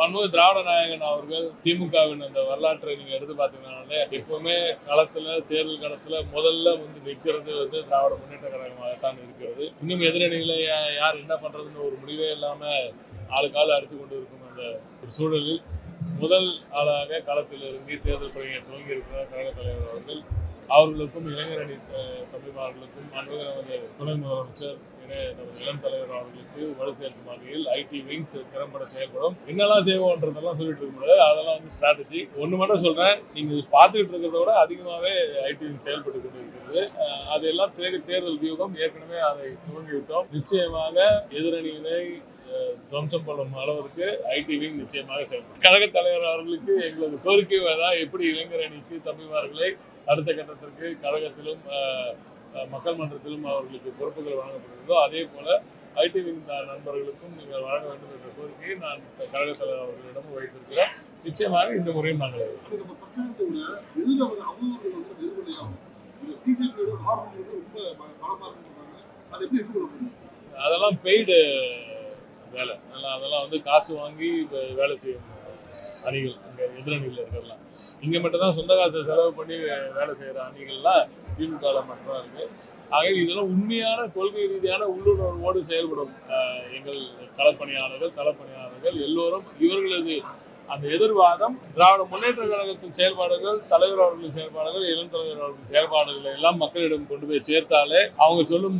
பன்முக திராவிட நாயகன் அவர்கள் திமுகவின் அந்த வரலாற்றை நீங்க எடுத்து பார்த்தீங்கன்னாலே எப்பவுமே களத்துல தேர்தல் களத்துல முதல்ல வந்து நிற்கிறது வந்து திராவிட முன்னேற்ற கழகமாகத்தான் இருக்கிறது. இன்னும் எதிரணியில யார் என்ன பண்றதுன்னு ஒரு முடிவே இல்லாம ஆளுக்கு அடித்து கொண்டு இருக்கும் அந்த ஒரு சூழலில் முதல் ஆளாக களத்தில் இருந்து தேர்தல் பணியை துவங்கி இருக்கிற கழக தலைவர் அவர்கள். அவர்களுக்கும் இளைஞரணி தமிழ்மார்களுக்கும் தம்பிமார்களுக்கும் துணை முதலமைச்சர் நமது இளம் தலைவர் அவர்களுக்கு வலு சேர்க்கும் வகையில் ஐடி விங்ஸ் திறம்பட செயல்படும். என்னெல்லாம் செய்வோன்றதெல்லாம் சொல்லிட்டு இருக்க முடியாது அதெல்லாம் வந்து ஸ்ட்ராட்டஜி ஒன்று மட்டும் சொல்கிறேன் நீங்கள் பார்த்துக்கிட்டு இருக்கிறத விட அதிகமாகவே ஐடி விங் செயல்பட்டு கொண்டு இருக்கிறது அதெல்லாம் தேடி தேர்தல் வியூகம். ஏற்கனவே அதை துவங்கிவிட்டோம். நிச்சயமாக எதிரணியினை துவம்சம் பண்ணும் அளவிற்கு ஐடி விங் நிச்சயமாக செயல்படும். கழக தலைவர் அவர்களுக்கு எங்களது கோரிக்கை தான் எப்படி இளைஞர் அணிக்கு தம்பிமார்களை அடுத்த கட்டத்திற்கு கழகத்திலும் மக்கள் மன்றத்திலும் அவர்களுக்கு பொறுப்புகள் வழங்கப்படுகிறதோ அதே போல ஐடி விங் நண்பர்களுக்கும் நீங்கள் வழங்க வேண்டும் என்ற கோரிக்கையை நான் கழக தலைவர் அவர்களிடம் வைத்திருக்கிறேன். நிச்சயமாக இந்த முறையும் நாங்கள் முடியும்? அதெல்லாம் பெய்டு வேலை. அதெல்லாம் அதெல்லாம் வந்து காசு வாங்கி வேலை செய்யும் அணிகள் இங்கே எதிரணிகள் இருக்கிறலாம் இங்கே மட்டும் தான் சொந்த காசை செலவு பண்ணி வேலை செய்கிற அணிகள்லாம் திமுகவில் மட்டும்தான் இருக்கு. ஆக இதெல்லாம் உண்மையான கொள்கை ரீதியான உள்ளுணர்வோடு செயல்படும் அஹ், எங்கள் களப்பணியாளர்கள் தளப்பணியாளர்கள் எல்லோரும் இவர்களது அந்த எதிர்வாதம் திராவிட முன்னேற்ற கழகத்தின் செயல்பாடுகள் தலைவர் அவர்களின் செயல்பாடுகள் இளம் தலைவர் அவர்களின் செயல்பாடுகளை எல்லாம் மக்களிடம் கொண்டு போய் சேர்த்தாலே அவங்க சொல்லும்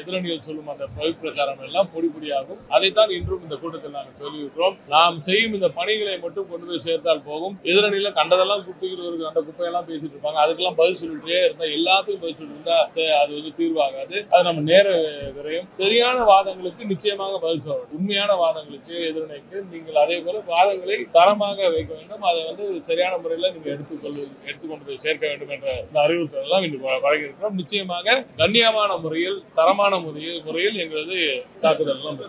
எதிரணிகள் சொல்லும் அந்த பொய் பிரச்சாரம் எல்லாம் பொடி பொடியாகும் அதைத்தான் இன்றும் இந்த கூட்டத்தில் நாங்கள் சொல்லியிருக்கிறோம். நாம் செய்யும் இந்த பணிகளை மட்டும் கொண்டு போய் சேர்த்தால் போகும். எதிரணியில கண்டதெல்லாம் குப்பிக்கிட்டு அந்த குப்பையெல்லாம் பேசிட்டு இருப்பாங்க. அதுக்கெல்லாம் பதில் சொல்லிட்டே இருந்தா எல்லாத்துக்கும் பதில் சொல்லிட்டு இருந்தா சரி, அது வந்து தீர்வாகாது. அது நம்ம நேர விரையும். சரியான வாதங்களுக்கு நிச்சயமாக பதில் சொல்லணும் உண்மையான வாதங்களுக்கு எதிரணிக்கு நீங்கள் அதே போல வாதங்களை தரமாக வைக்க வேண்டும். அதை வந்து சரியான முறையில் நீங்க எடுத்துக்கொள்ள எடுத்துக்கொண்டு சேர்க்க வேண்டும் என்ற இந்த அறிவுறுத்தல் எல்லாம் இன்று வழங்கியிருக்கிறோம். நிச்சயமாக கண்ணியமான முறையில் தரமான முறையில் முறையில் எங்களது தாக்குதல் எல்லாம்